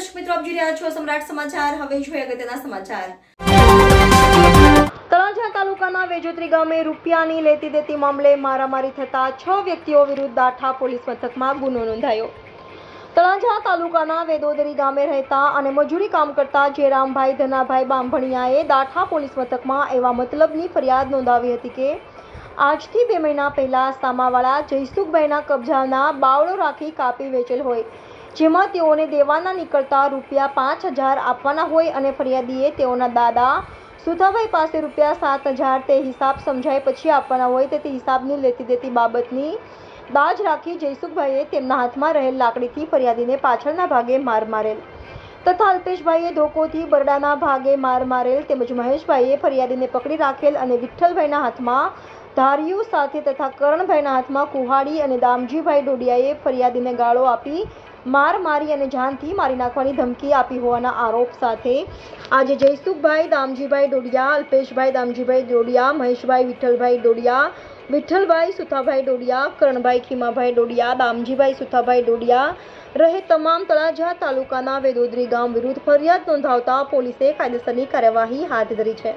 દર્શક મિત્રો, આપ જોઈ રહ્યા છો સમ્રાટ સમાચાર. હવે જોઈએ અગત્યના સમાચાર. તળાજા તાલુકાના વેજોત્રી ગામે રૂપિયાની લેતી દેતી મામલે મારામારી થતા છ વ્યક્તિઓ વિરુદ્ધ દાઠા પોલીસ મથકમાં ગુનો નોંધાયો. તળાજા તાલુકાના વેદોદરી ગામે રહેતા અને મજૂરી કામ કરતા જયરામભાઈ ધનાભાઈ બાંભણિયાએ દાઠા પોલીસ મથકમાં એવા મતલબની ફરિયાદ નોંધાવી હતી કે, આજથી બે મહિના પહેલા સામાવાળા જયસુખભાઈના કબજાના બાવળો રાખી કાપી વેચેલ હોય. જેમાં તેઓને દેવાના નીકળતા રૂપિયા પાંચ હજાર આપવાના હોય અને ફરિયાદીએ તેઓના દાદા સુધાભાઈ પાસે રૂપિયા સાત હજાર તે હિસાબ સમજાય પછી આપવાના હોય તે તે હિસાબની લેતી દેતી બાબતની દાજ રાખી જયસુખભાઈએ તેમના હાથમાં રહેલ લાકડીથી ફરિયાદીને પાછળના ભાગે માર મારેલ. તથા અલ્પેશભાઈએ ધોકોથી બરડાના ભાગે માર મારેલ તેમજ મહેશભાઈએ ફરિયાદીને પકડી રાખેલ અને વિઠ્ઠલભાઈના હાથમાં ધારિયું સાથે તથા કરણભાઈના હાથમાં કુહાડી અને દામજીભાઈ ડોડિયાએ ફરિયાદીને ગાળો આપી માર મારી અને જાનથી મારી નાખવાની ધમકી આપી હોવાના આરોપ સાથે આજે જયસુખભાઈ, દામજીભાઈ ડોડિયા, અલ્પેશભાઈ, દામજીભાઈ ડોડિયા, મહેશભાઈ વિઠ્ઠલભાઈ ડોડિયા, વિઠ્ઠલભાઈ સુથાભાઈ ડોડિયા, કરણભાઈ ખીમાભાઈ ડોડિયા, દામજીભાઈ સુથાભાઈ ડોડિયા રહે તમામ તળાજા તાલુકાના વેદોદરી ગામ વિરુદ્ધ ફરિયાદ નોંધાવતા પોલીસે કાયદેસરની કાર્યવાહી હાથ ધરી છે.